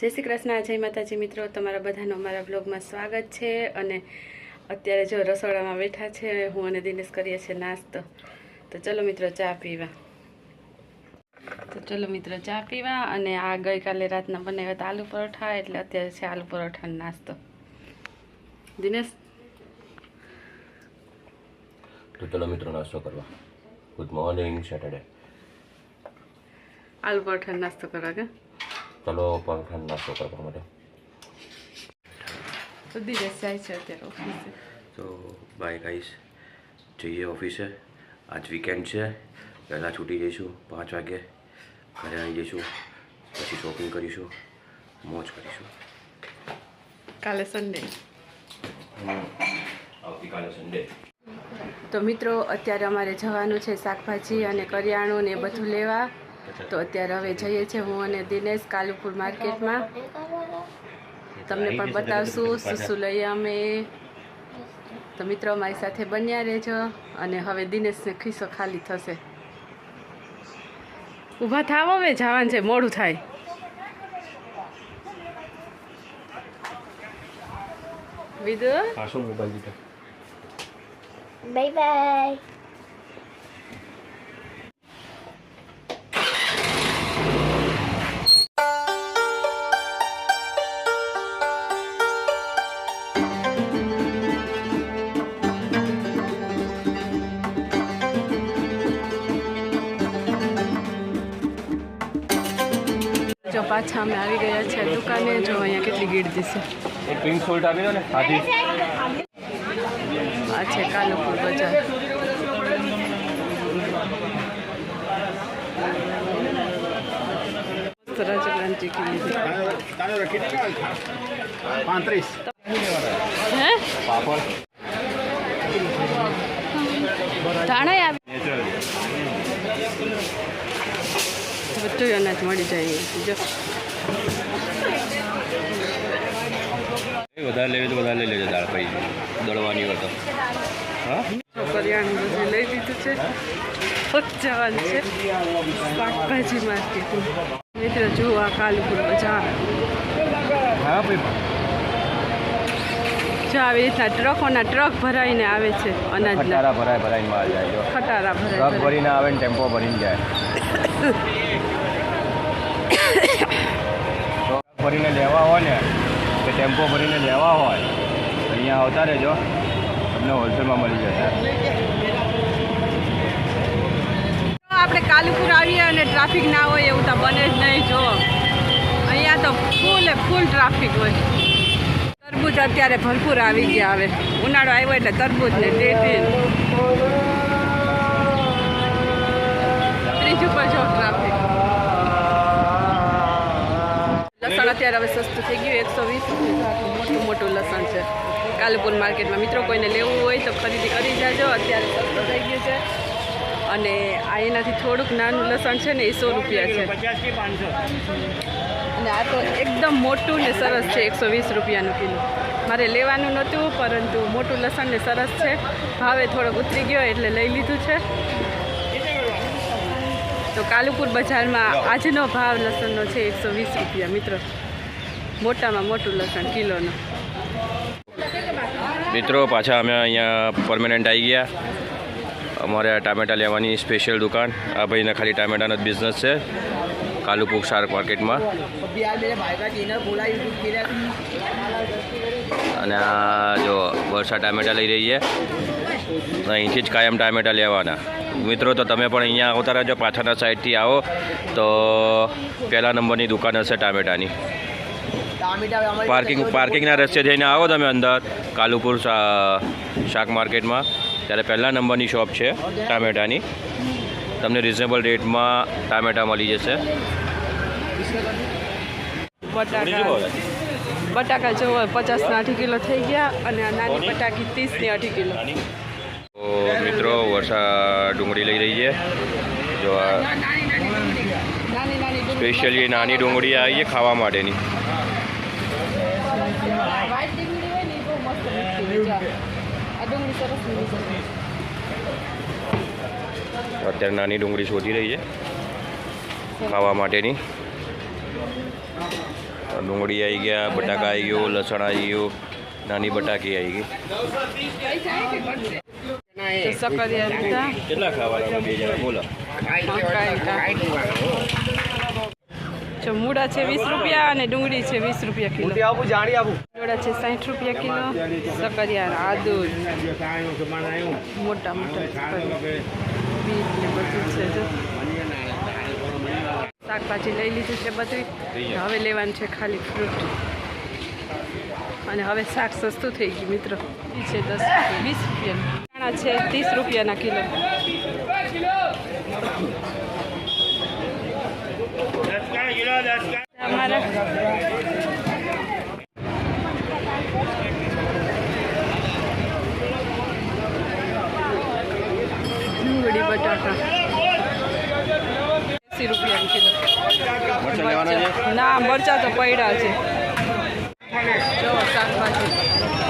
જય શ્રી કૃષ્ણ જય માતાજી મિત્રો. તમારા બધાનો અમારા બ્લોગમાં સ્વાગત છે અને અત્યારે જો રસોડામાં બેઠા છે હું અને દિનેશ કરીએ છીએ નાસ્તો. તો ચલો મિત્રો ચા પીવા. તો ચલો મિત્રો ચા પીવા અને આ ગઈકાલે રાતના બનાવ્યા હતા આલુ પરોઠા એટલે અત્યારે છે આલુ પરોઠાનો નાસ્તો. દિનેશ? તો ચલો મિત્રો નાસ્તો કરવા. ગુડ મોર્નિંગ સેટરડે આલુ પરોઠાનો નાસ્તો કરવા કે? ચલો પરોઠાનો નાસ્તો કરવા માટે તો જાય છે અત્યારે ઓફિસે તો બાય ગાઈસ જઈએ ઓફિસે આજ વીકેન્ડ છે. વહેલા છૂટી જઈશું પાંચ વાગે. ઘરે આવી જઈશું. પછી શોપિંગ કરીશું. મોજ કરીશું. કાલે સન્ડે આવતીકાલે સન્ડે તો મિત્રો અત્યારે અમારે જવાનું છે શાકભાજી અને કરિયાણું ને બધું લેવા. તો અત્યારે હવે જઈએ છીએ હું અને દિનેશ કાલુપુર માર્કેટમાં. તમને પણ બતાવશું શું શું લઈએ અમે. તો મિત્રો મારી સાથે બન્યા રહેજો અને હવે દિનેશને ખિસ્સો ખાલી થશે. ઊભા થાવ હવે જવાનું છે મોડું થાય. વિદુ? મોબાઈલ દીધો Bye પાછા અમે આવી ગયા છે દુકાને. જો અહીંયા કેટલી ગીરદી છે પિંક સોલ્ટ આપી દો ને આ છે કાલુપુર બજાર. પાંત્રીસ. હે? પાપડ. ધાણા આવી. બધું અનાજ મળી જાય જો. વધારે લેવી તો વધારે લઈ લેજો દાળ પછી દળવાની હોય તો. હા? કરિયાણું બધું લઈ લીધું છે. જવાનું છે. શાકભાજી માર્કેટ મિત્રો જુઓ આ કાલુપુર બજાર હા ભાઈ. જો આવી રીતના ટ્રકોના ટ્રક ભરાઈને આવે છે અનાજ ખટારા ભરાય ભરાઈને માલ જાય જો. ખટારા ભરાય ટ્રક ભરીને આવે ને ટેમ્પો ભરીને જાય. ટ્રક ભરીને લેવા હોય ને કે ટેમ્પો ભરીને લેવા હોય તો અહીંયા આવતા રહેજો. તમને હોલસેલમાં મળી જશે. આપણે કાલુપુર આવીએ અને ટ્રાફિક ના હોય એવું તો બને જ નહીં જો. અહીંયા તો ફૂલ ફૂલ ટ્રાફિક હોય. તરબૂચ અત્યારે ભરપૂર આવી ગયા હવે. ઉનાળો આવ્યો એટલે તરબૂચ ને ટેટી ત્રીજું પર જો ટ્રાફિક લસણ અત્યારે હવે સસ્તું થઈ ગયું, એકસો વીસ મોટું મોટું લસણ છે. કાલુપુર માર્કેટમાં મિત્રો કોઈને લેવું હોય તો ખરીદી કરી જાજો, અત્યારે સસ્તું થઈ ગયું છે. અને આ એનાથી થોડુંક નાનું લસણ છે ને એ સો રૂપિયા છે. અને આ તો એકદમ મોટું ને સરસ છે એકસો વીસ રૂપિયાનું કિલો. મારે લેવાનું નહોતું પરંતુ મોટું લસણ ને સરસ છે. ભાવે થોડોક ઉતરી ગયો એટલે લઈ લીધું છે. તો કાલુપુર બજારમાં આજનો ભાવ લસણનો છે એકસો વીસ રૂપિયા મિત્રો. મોટામાં મોટું લસણ કિલોનો. મિત્રો પાછા અમે અહીંયા પરમેનન્ટ આવી ગયા. અમારે આ ટામેટા લેવાની સ્પેશિયલ દુકાન. આ ભાઈને ખાલી ટામેટાનો જ બિઝનેસ છે. કાલુપુર શાર્ક માર્કેટમાં. અને આ જો વર્ષા ટામેટા લઈ રહી છે. અહીંથી જ કાયમ ટામેટા લેવાના. મિત્રો, તો તમે પણ અહીંયા આવતા રહેજો, પાછળના સાઈડથી આવો. તો પહેલા નંબરની દુકાન હશે ટામેટાની. પાર્કિંગ, પાર્કિંગના રસ્તે જઈને આવો તમે અંદર, કાલુપુર શાક માર્કેટમાં. ત્યારે પહેલા નંબરની શોપ છે ટામેટાની. તમને રિઝનેબલ રેટમાં ટામેટા મળી જશે. બટાકા. જો પચાસના અઢી કિલો થઈ ગયા અને આ નાની બટાકી ત્રીસની અઢી કિલો. તો મિત્રો વર્ષા ડુંગળી લઈ રહી છે. જો આ સ્પેશિયલી નાની ડુંગળી આવી છે ખાવા માટેની. આ ડુંગળી સરસ અત્યારે નાની ડુંગળી શોધી રહી છે ખાવા માટેની ડુંગળી આવી ગયા બટાકા આવી ગયું લસણ આવી ગયું નાની બટાકી આવી ગઈ કેટલા ખાવાના બે જણા બોલો મૂળા છે વીસ રૂપિયા અને ડુંગળી છે વીસ રૂપિયા કિલો આવું જાણી આવું ડોળા છે સાઠ રૂપિયા કિલો સકરિયા આદુ મોટા મોટા બીટ ને બધું છે જો. શાકભાજી લઈ લીધું છે બધું. હવે લેવાનું છે ખાલી ફ્રૂટ અને હવે શાક સસ્તું થઈ ગયું મિત્રો. એ છે દસ વીસ રૂપિયાનું ચણા છે ત્રીસ રૂપિયાના કિલો. અમારા ડુંગળી બટાકા એંસી રૂપિયાનું કિલો મરચાં લેવાના છે? ના, મરચા તો પડ્યા છે. શાકભાજી.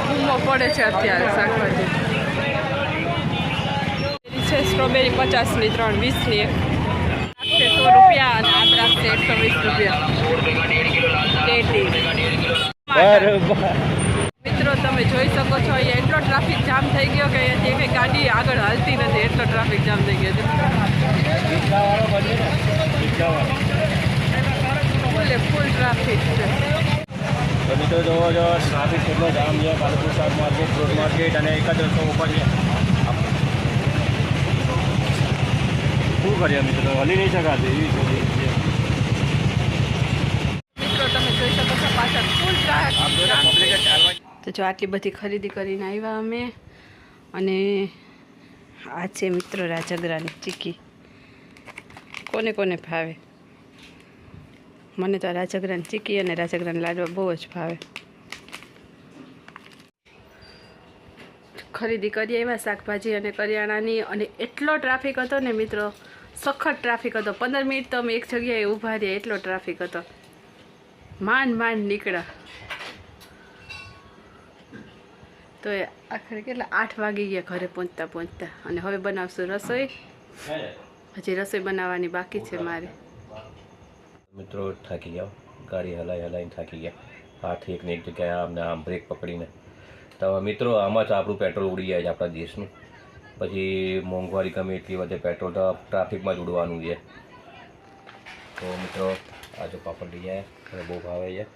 બૂમો પડે છે અત્યારે, શાકભાજી. છે સ્ટ્રોબેરી પચાસની, ત્રણ, વીસની એક. છે સો રૂપિયા અને આ દ્રાક્ષ છે એકસો વીસ રૂપિયા. મિત્રો, તમે જોઈ શકો છો, અહીંયા એટલો ટ્રાફિક જામ થઈ ગયો કે અહીંયાથી કંઈ ગાડી આગળ હાલતી નથી. એટલો ટ્રાફિક જામ થઈ ગયો છે. ફૂલે ફૂલ ટ્રાફિક છે. તો મિત્રો જોવો જો ટ્રાફિક કેટલો જામ છે પાલનપુર શાક માર્કેટ ફ્રૂટ માર્કેટ અને એક જ રસ્તો ઉપર છે. શું કરીએ મિત્રો? હલી નહીં શકાતી એવી છે. મિત્રો તમે જોઈ શકો છો પાછળ ફૂલ ટ્રાફિક તો જો આટલી બધી ખરીદી કરીને આવ્યા અમે અને આ છે મિત્રો રાજગરાની ચીકી કોને કોને ભાવે? મને તો આ રાજગરાની ચીકી અને રાજગરાના લાડવા બહુ જ ભાવે. ખરીદી કરી આવ્યા શાકભાજી અને કરિયાણાની અને એટલો ટ્રાફિક હતો ને મિત્રો સખત ટ્રાફિક હતો. પંદર મિનિટ તો અમે એક જગ્યાએ ઊભા રહ્યા એટલો ટ્રાફિક હતો. માંડ માંડ નીકળ્યા. તો એ આખરે કેટલા? આઠ વાગી ગયા ઘરે પહોંચતા પહોંચતા. અને હવે બનાવશું રસોઈ. હજી રસોઈ બનાવવાની બાકી છે મારે. મિત્રો, થાકી ગયા ગાડી હલાઈ હલાઈને થાકી ગયા. હાથ એકને એક જગ્યાએ આમને આમ બ્રેક પકડીને. તો મિત્રો, આમાં જ આપણું પેટ્રોલ ઉડી જાય છે આપણા દેશનું. પછી મોંઘવારી ગમે એટલી વધે પેટ્રોલ તો ટ્રાફિકમાં જ ઉડવાનું છે. તો મિત્રો, આ જો પાપડ લઈ આવ્યા મને બહુ ભાવે છે.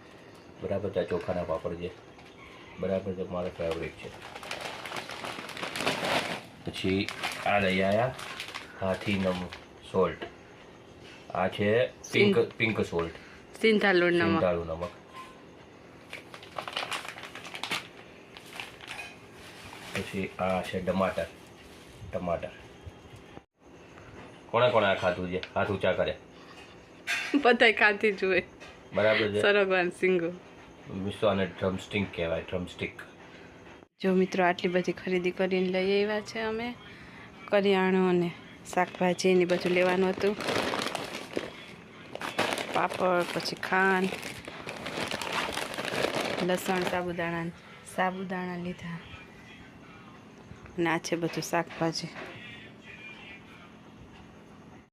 બરાબર આ ચોખાના પાપડ છે. બરાબર છે, મારો ફેવરેટ છે. પછી આ લઈ આવ્યા હાથી નમ સોલ્ટ. આ છે પિંક પિંક સોલ્ટ સિંધાલુર નમક સિંધાળું નમક પછી આ છે ટમાટર ટમાટર। કોણે કોણે આ ખાધું છે? હાથ ઊંચા કરે. બધાય ખાતી જુએ બરાબર છે? સરગવાન સિંગો. મિસો અને ડ્રમસ્ટિક કહેવાય ડ્રમસ્ટિક. જો મિત્રો આટલી બધી ખરીદી કરીને લઈ આવ્યા છે અમે. કરિયાણું અને શાકભાજી ને બધું લેવાનું હતું. પાપડ પછી ખાંડ લસણ સાબુદાણા સાબુદાણા લીધા. અને આ છે બધું શાકભાજી.